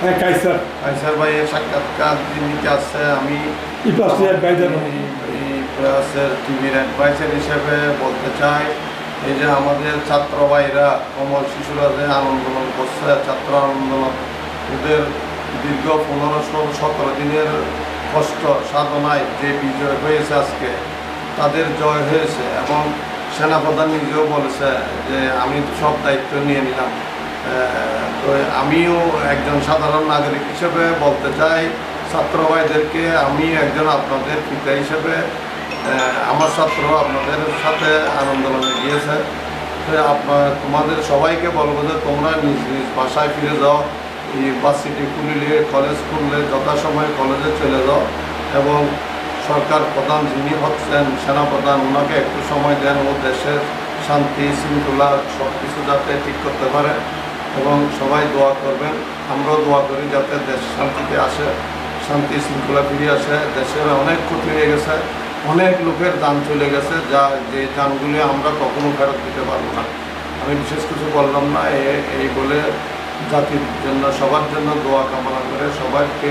হ্যাঁ কাইসার। কাইসার ভাইয়ের সাক্ষাৎকার নিতে আসছে আমি প্লাসের টিভির অ্যাডভাইসার হিসেবে বলতে চাই এই যে আমাদের ছাত্র ভাইরা কমল শিশুরা যে আন্দোলন করছে ছাত্র আন্দোলন ওদের দীর্ঘ পনেরো ষোলো সতেরো দিনের কষ্ট সাধনায় যে বিজয় হয়েছে আজকে তাদের জয় হয়েছে এবং সেনাপ্রধান নিজেও বলেছে যে আমি সব দায়িত্ব নিয়ে নিলাম। তো আমিও একজন সাধারণ নাগরিক হিসেবে বলতে চাই, ছাত্র ভাইদেরকে আমি একজন আপনাদের পিতা হিসেবে আমার ছাত্র আপনাদের সাথে আন্দোলনে গিয়েছে। আপনার, তোমাদের সবাইকে বলব যে তোমরা নিজ নিজ বাসায় ফিরে যাও, ইউনিভার্সিটি খুলিলে, কলেজ খুললে, যথাসময়ে কলেজে চলে যাও এবং সরকার প্রধান যিনি হচ্ছেন, সেনাপ্রধান, ওনাকে একটু সময় দেন ও দেশের শান্তি, শৃঙ্খলা সব কিছু যাতে ঠিক করতে পারে। এবং সবাই দোয়া করবেন। আমরাও দোয়া করি যাতে দেশ শান্তিতে আসে, শান্তি শৃঙ্খলা ফিরে আসে। দেশের অনেক ক্ষতি হয়ে গেছে, অনেক লোকের দান চলে গেছে, যা যে দানগুলি আমরা কখনো ফেরত দিতে পারব না। আমি বিশেষ কিছু বললাম না এই বলে জাতির জন্য, সবার জন্য দোয়া কামনা করে সবাইকে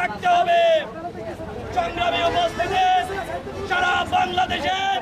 থাকতে হবে। সংগ্রামী উপস্থিতি সারা বাংলাদেশের